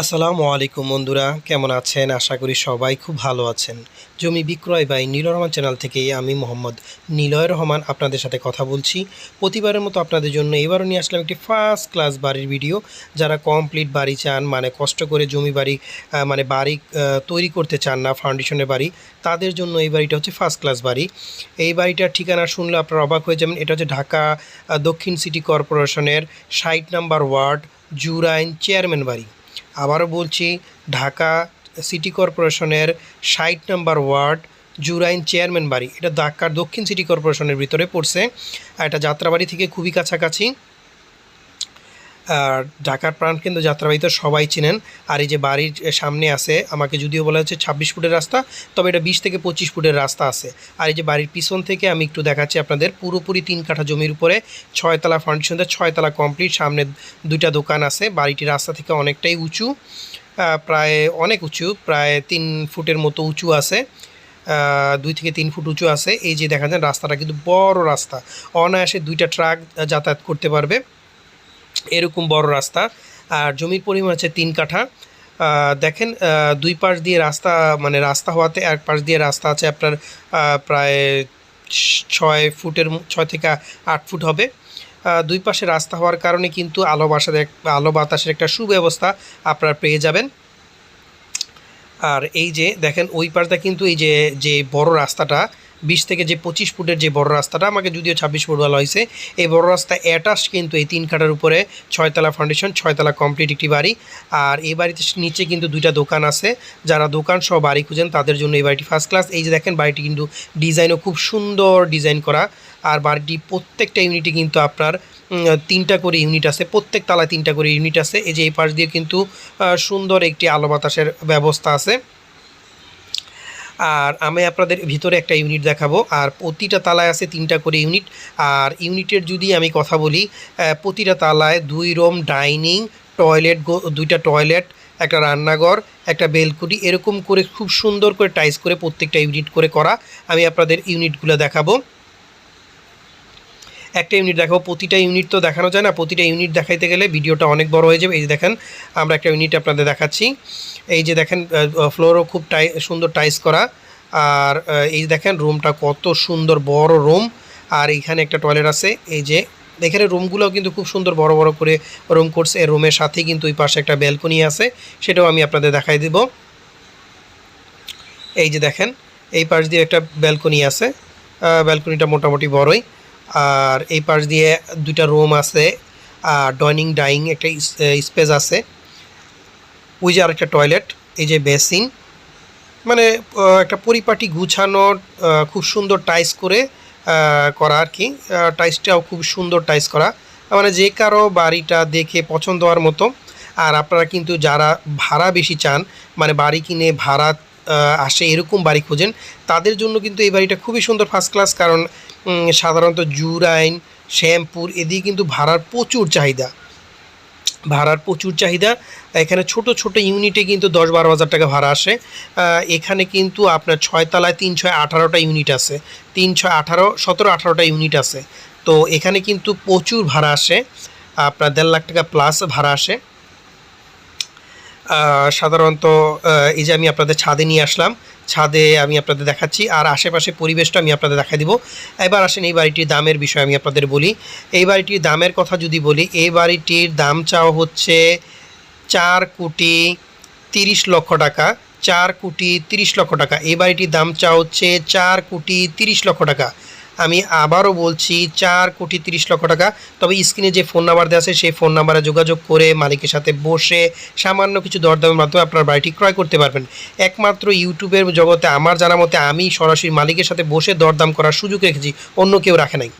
আসসালামু আলাইকুম বন্ধুরা, কেমন আছেন? আশা করি সবাই খুব ভালো আছেন। জমি বিক্রয় বাই নীল রহমান চ্যানেল থেকে আমি মোহাম্মদ নীলয় রহমান আপনাদের সাথে কথা বলছি। প্রতিবারের মতো আপনাদের জন্য এবারও নিয়ে আসলাম একটি ফার্স্ট ক্লাস বাড়ির ভিডিও যারা কমপ্লিট বাড়ি চান মানে কষ্ট করে জমি বাড়ি মানে বাড়ি তৈরি করতে চান না ফাউন্ডেশনের বাড়ি, তাদের জন্য এই বাড়িটা হচ্ছে ফার্স্ট ক্লাস বাড়ি। এই বাড়িটার ঠিকানা শুনলে আপনারা অবাক হয়ে যাবেন। এটা হচ্ছে ঢাকা দক্ষিণ সিটি কর্পোরেশনের ষাট নাম্বার ওয়ার্ড জুরাইন চেয়ারম্যান বাড়ি। আবারও বলছি, ঢাকা সিটি কর্পোরেশনের ষাট নম্বর ওয়ার্ড জুরাইন চেয়ারম্যান বাড়ি। এটা ঢাকার দক্ষিণ সিটি কর্পোরেশনের ভিতরে পড়ছে। আর এটা যাত্রাবাড়ি থেকে খুবই কাছাকাছি। ঢাকার প্রাণকেন্দ্র যাত্রাবাড়ি তো সবাই চেনেন। আর এই যে বাড়ির সামনে আছে, আমাকে যদিও বলা হচ্ছে ছাব্বিশ ফুটের রাস্তা, তবে এটা বিশ থেকে পঁচিশ ফুটের রাস্তা আছে। আর এই যে বাড়ির পিছন থেকে আমি একটু দেখাচ্ছি আপনাদের, পুরোপুরি তিন কাঠা জমির উপরে ছয়তলা ফাউন্ডেশন দিয়ে ছয়তলা কমপ্লিট সামনে দুইটা দোকান আছে। বাড়িটি রাস্তা থেকে অনেকটাই উঁচু প্রায় অনেক উঁচু, প্রায় তিন ফুটের মতো উঁচু আছে দুই থেকে তিন ফুট উঁচু আছে। এই যে দেখা যায় রাস্তাটা কিন্তু বড় রাস্তা। অনায়াসে দুইটা ট্রাক যাতায়াত করতে পারবে। এরকম বড় রাস্তা। আর জমির পরিমাণ হচ্ছে তিন কাঠা। দেখেন দুই পাশ দিয়ে রাস্তা মানে রাস্তা হওয়াতে এক পাশ দিয়ে রাস্তা আছে আপনার প্রায় ছয় ফুটের ছয় থেকে আট ফুট হবে। দুই পাশে রাস্তা হওয়ার কারণে কিন্তু আলো বাসার আলো বাতাসের একটা সুব্যবস্থা আপনারা পেয়ে যাবেন। আর এই যে, দেখেন, ওই পাশটা কিন্তু এই যে যে বড় রাস্তাটা বিশ থেকে যে পঁচিশ ফুটের যে বড় রাস্তাটা, আমাকে যদিও ছাব্বিশ ফুট বলা হয়েছে, এই বড় রাস্তা অ্যাটাচ কিন্তু এই তিন কাটার উপরে ছয়তলা ফাউন্ডেশন ছয়তলা কমপ্লিট একটি বাড়ি। আর এই বাড়িতে নিচে কিন্তু দুইটা দোকান আছে। যারা দোকান সহ বাড়ি খুঁজেন, তাদের জন্য এই বাড়িটি ফার্স্ট ক্লাস এই যে দেখেন, বাড়িটি কিন্তু ডিজাইনও খুব সুন্দর ডিজাইন করা। আর বাড়িটি প্রত্যেকটা ইউনিটে কিন্তু আপনার তিনটা করে ইউনিট আছে। প্রত্যেক তলায় তিনটা করে ইউনিট আছে। এই যে এই পাশ দিয়ে কিন্তু সুন্দর একটি আলো বাতাসের ব্যবস্থা আছে। আর আমি আপনাদের ভিতরে একটা ইউনিট দেখাবো। আর প্রতিটা তালায় আছে তিনটা করে ইউনিট আর ইউনিটের যদি আমি কথা বলি প্রতিটা তালায় দুই রুম ডাইনিং টয়লেট দুইটা টয়লেট একটা রান্নাঘর, একটা বেলকুটি এরকম করে খুব সুন্দর করে টাইস করে প্রত্যেকটা ইউনিট করে করা। আমি আপনাদের ইউনিটগুলো দেখাবো। একটা ইউনিট দেখাবো। প্রতিটা ইউনিট তো দেখানো যায় না। প্রতিটা ইউনিট দেখাইতে গেলে ভিডিওটা অনেক বড় হয়ে যাবে। এই যে দেখেন, আমরা একটা ইউনিট আপনাদের দেখাচ্ছি। এই যে দেখেন ফ্লোরও খুব টাই, সুন্দর টাইস করা। আর এই দেখেন রুমটা কত সুন্দর বড় রুম আর এইখানে একটা টয়লেট আছে। এই যে, এখানে রুমগুলোও কিন্তু খুব সুন্দর বড় বড় করে রুম করছে। রুমের সাথে কিন্তু ওই পাশে একটা ব্যালকনি আছে। সেটাও আমি আপনাদের দেখাই দেব। এই যে দেখেন, এই পাশ দিয়ে একটা ব্যালকনি আছে। ব্যালকনিটা মোটামুটি বড়ই। আর এই পাশ দিয়ে দুইটা রুম আছে, আর ডাইনিং ডাইং একটা স্পেস আছে। ওই যে আরেকটা টয়লেট, এই যে বেসিন। মানে একটা পরিপাটি গুছানো খুব সুন্দর টাইস করে করা আর কি। টাইসটাও খুব সুন্দর টাইস করা। মানে যে কারও বাড়িটা দেখে পছন্দ হওয়ার মতো। আর আপনারা কিন্তু যারা ভাড়া বেশি চান মানে বাড়ি কিনে ভাড়া আসে এরকম বাড়ি খোঁজেন, তাদের জন্য কিন্তু এই বাড়িটা খুবই সুন্দর ফার্স্ট ক্লাস কারণ সাধারণত জুরাইন শ্যামপুর, এদিকে কিন্তু ভাড়ার প্রচুর চাহিদা। ভাড়ার প্রচুর চাহিদা। এখানে ছোট ছোট ইউনিটে কিন্তু দশ বারো হাজার টাকা ভাড়া আসে। এখানে কিন্তু আপনার ছয় তলায় তিন, ছয়, আঠারোটা ইউনিট আছে। তিন, ছয়, আঠারো, সতেরো, আঠারোটা ইউনিট আছে। তো এখানে কিন্তু প্রচুর ভাড়া আসে। আপনার দেড় লাখ টাকা প্লাস ভাড়া আসে। সাধারণত এই যে আমি আপনাদের ছাদে নিয়ে আসলাম, ছাদে আমি আপনাদের দেখাচ্ছি, আর আশেপাশে পরিবেশটা আমি আপনাদের দেখা দিব। এবার আসেন এই বাড়িটির দামের বিষয়ে আমি আপনাদের বলি। এই বাড়িটির দামের কথা যদি বলি, এই বাড়িটির দাম চাওয়া হচ্ছে চার কোটি তিরিশ লক্ষ টাকা, চার কোটি তিরিশ লক্ষ টাকা। এই বাড়িটির দাম চাওয়া হচ্ছে চার কোটি তিরিশ লক্ষ টাকা। আমি আবারও বলছি, চার কোটি তিরিশ লক্ষ টাকা। তবে স্ক্রিনে যে ফোন নাম্বার দেওয়া আছে, সেই ফোন নাম্বারে যোগাযোগ করে মালিকের সাথে বসে সামান্য কিছু দরদামের মাধ্যমে আপনার বাড়িটি ক্রয় করতে পারবেন। একমাত্র ইউটিউবের জগতে আমার জানা মতে আমি সরাসরি মালিকের সাথে বসে দরদাম করার সুযোগ রেখেছি, অন্য কেউ রাখে নাই।